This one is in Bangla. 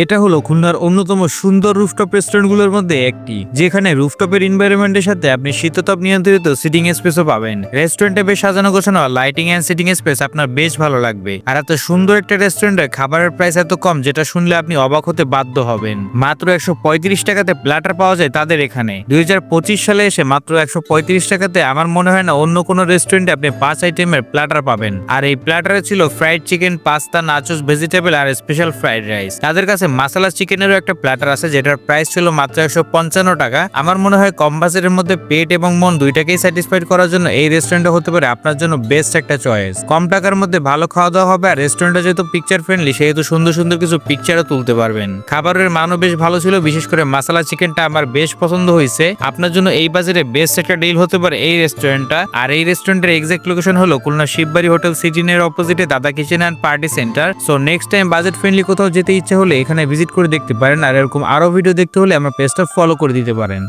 এটা হলো খুলনার অন্যতম সুন্দর রুফটপ রেস্টুরেন্টগুলোর মধ্যে একটি, যেখানে রুফটপের এনভায়রনমেন্টের সাথে আপনি শীততাপ নিয়ন্ত্রিত সিটিং স্পেসও পাবেন। রেস্টুরেন্টে বেশ সাজানো গোছানো লাইটিং এন্ড সিটিং স্পেস আপনার বেশ ভালো লাগবে। আর এত সুন্দর একটা রেস্টুরেন্টে খাবারের প্রাইস এত কম, যেটা শুনলে আপনি অবাক হতে বাধ্য হবেন। মাত্র একশো পঁয়ত্রিশ টাকাতে প্ল্যাটার পাওয়া যায় তাদের এখানে। দুই হাজার পঁচিশ সালে এসে মাত্র একশো পঁয়ত্রিশ টাকাতে আমার মনে হয় না অন্য কোনো রেস্টুরেন্টে আপনি পাঁচ আইটেমের প্ল্যাটার পাবেন। আর এই প্ল্যাটারে ছিল fried chicken pasta nachos vegetable আর স্পেশাল ফ্রাইড রাইস তাদের কাছে মাসালা চিকেনেরও একটা প্ল্যাটার আছে, যেটার প্রাইস ছিল মাত্র একশো পঞ্চান্ন টাকা। আমার মনে হয় কম বাজেটের মধ্যে পেট এবং মন দুইটাকেই স্যাটিসফাইড করার জন্য এই রেস্টুরেন্টটা হতে পারে আপনার জন্য বেস্ট একটা চয়েস কম টাকার মধ্যে ভালো খাওয়া দাওয়া হবে আর রেস্টুরেন্টটা যেহেতু পিকচার ফ্রেন্ডলি সেহেতু সুন্দর সুন্দর কিছু পিকচারও তুলতে পারবেন। খাবারের মানও বেশ ভালো ছিল, বিশেষ করে মাসালা চিকেনটা আমার বেশ পছন্দ হয়েছে। আপনার জন্য এই বাজারে বেস্ট একটা ডিল হতে পারে এই রেস্টুরেন্টটা আর এই রেস্টুরেন্টের এক্সাক্ট লোকেশন হলো খুলনা শিববাড়ি হোটেল সিটিনের অপোজিটে Dada kitchen and party center so next time budget friendly কোথাও যেতে ইচ্ছে হলে এখানে ভিজিট করে দেখতে পারেন। আর এরকম আরও ভিডিও দেখতে হলে আমার পেজটা ফলো করে দিতে পারেন।